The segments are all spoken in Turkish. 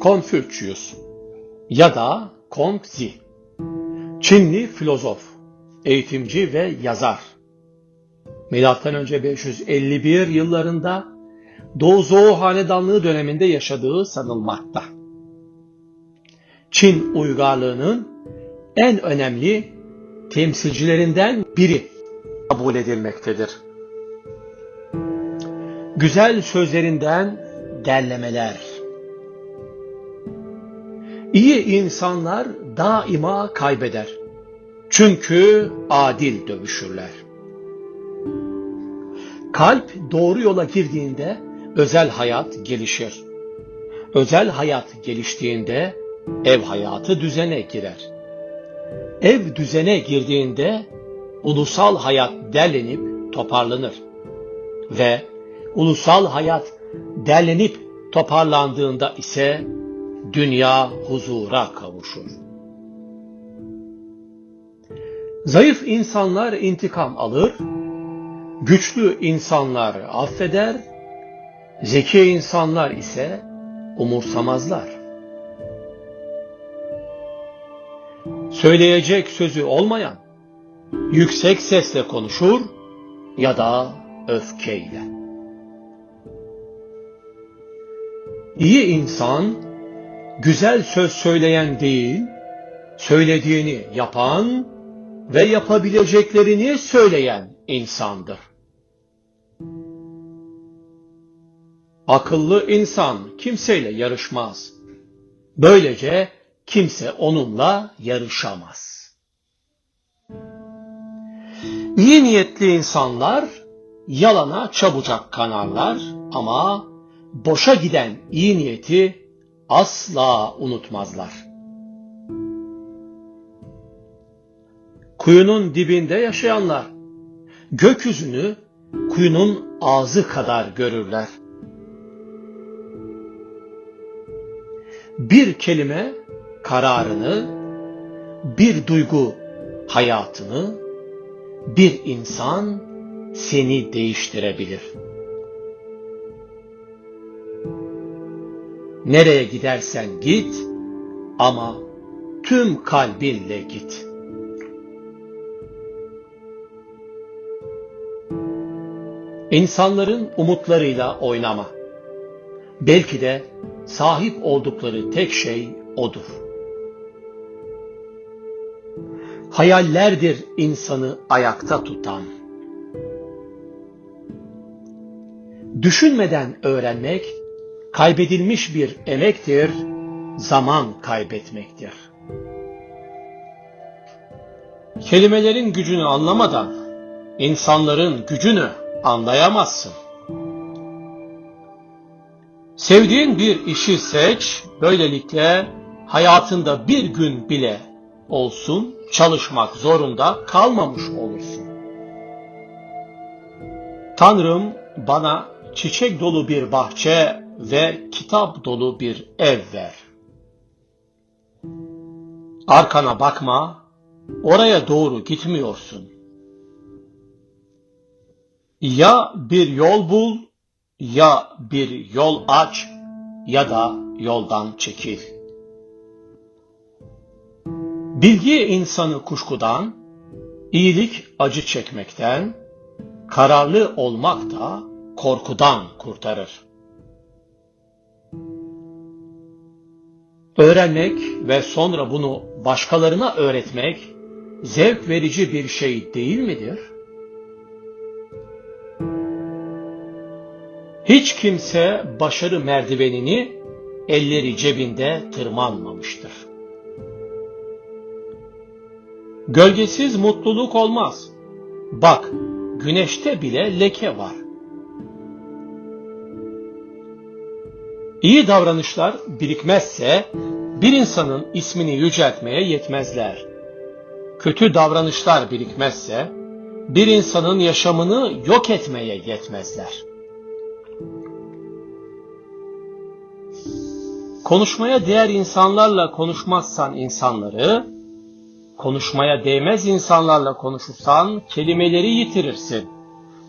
Konfüçyüs ya da Kongzi, Çinli filozof, eğitimci ve yazar. Milattan önce 551 yıllarında Doğu Zhou hanedanlığı döneminde yaşadığı sanılmakta. Çin uygarlığının en önemli temsilcilerinden biri kabul edilmektedir. Güzel sözlerinden derlemeler. İyi insanlar daima kaybeder. Çünkü adil dövüşürler. Kalp doğru yola girdiğinde özel hayat gelişir. Özel hayat geliştiğinde ev hayatı düzene girer. Ev düzene girdiğinde ulusal hayat derlenip toparlanır. Ve ulusal hayat derlenip toparlandığında ise dünya huzura kavuşur. Zayıf insanlar intikam alır, güçlü insanlar affeder, zeki insanlar ise umursamazlar. Söyleyecek sözü olmayan, yüksek sesle konuşur ya da öfkeyle. İyi insan, güzel söz söyleyen değil, söylediğini yapan ve yapabileceklerini söyleyen insandır. Akıllı insan kimseyle yarışmaz. Böylece kimse onunla yarışamaz. İyi niyetli insanlar yalana çabucak kanarlar ama boşa giden iyi niyeti asla unutmazlar. Kuyunun dibinde yaşayanlar gökyüzünü kuyunun ağzı kadar görürler. Bir kelime kararını, bir duygu hayatını, bir insan seni değiştirebilir. Nereye gidersen git ama tüm kalbinle git. İnsanların umutlarıyla oynama. Belki de sahip oldukları tek şey odur. Hayallerdir insanı ayakta tutan. Düşünmeden öğrenmek kaybedilmiş bir emektir, zaman kaybetmektir. Kelimelerin gücünü anlamadan insanların gücünü anlayamazsın. Sevdiğin bir işi seç, böylelikle hayatında bir gün bile olsun çalışmak zorunda kalmamış olursun. Tanrım bana çiçek dolu bir bahçe ve kitap dolu bir ev ver. Arkana bakma, oraya doğru gitmiyorsun. Ya bir yol bul, ya bir yol aç ya da yoldan çekil. Bilgi insanı kuşkudan, iyilik acı çekmekten, kararlı olmak da korkudan kurtarır. Öğrenmek ve sonra bunu başkalarına öğretmek zevk verici bir şey değil midir? Hiç kimse başarı merdivenini elleri cebinde tırmanmamıştır. Gölgesiz mutluluk olmaz. Bak, güneşte bile leke var. İyi davranışlar birikmezse bir insanın ismini yüceltmeye yetmezler. Kötü davranışlar birikmezse bir insanın yaşamını yok etmeye yetmezler. Konuşmaya değer insanlarla konuşmazsan insanları, konuşmaya değmez insanlarla konuşursan kelimeleri yitirirsin.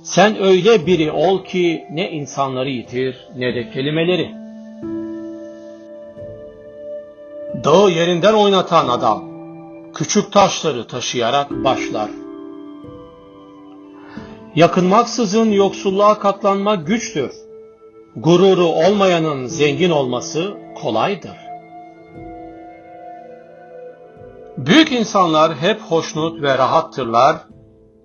Sen öyle biri ol ki ne insanları yitir ne de kelimeleri. Dağı yerinden oynatan adam, küçük taşları taşıyarak başlar. Yakınmaksızın yoksulluğa katlanmak güçtür. Gururu olmayanın zengin olması kolaydır. Büyük insanlar hep hoşnut ve rahattırlar,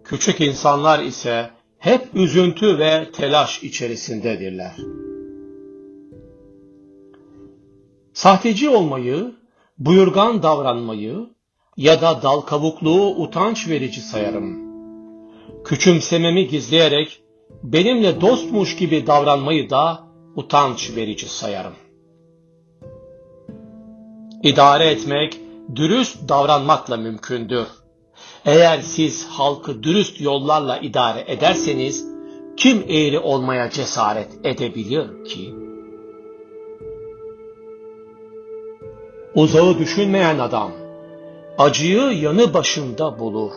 küçük insanlar ise hep üzüntü ve telaş içerisindedirler. Sahteci olmayı, buyurgan davranmayı ya da dal kavukluğu utanç verici sayarım. Küçümsememi gizleyerek benimle dostmuş gibi davranmayı da utanç verici sayarım. İdare etmek, dürüst davranmakla mümkündür. Eğer siz halkı dürüst yollarla idare ederseniz, kim eğri olmaya cesaret edebilir ki? Uzağı düşünmeyen adam, acıyı yanı başında bulur.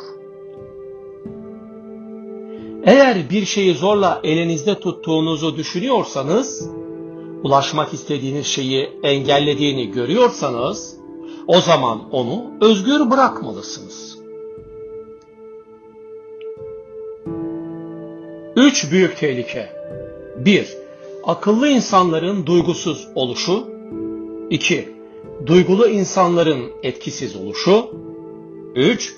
Eğer bir şeyi zorla elinizde tuttuğunuzu düşünüyorsanız, ulaşmak istediğiniz şeyi engellediğini görüyorsanız, o zaman onu özgür bırakmalısınız. Üç büyük tehlike. 1. Akıllı insanların duygusuz oluşu. 2. Duygulu insanların etkisiz oluşu. 3.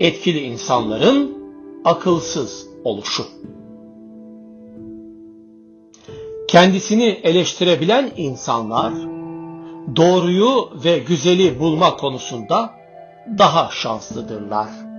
Etkili insanların akılsız oluşu. Kendisini eleştirebilen insanlar doğruyu ve güzeli bulma konusunda daha şanslıdırlar.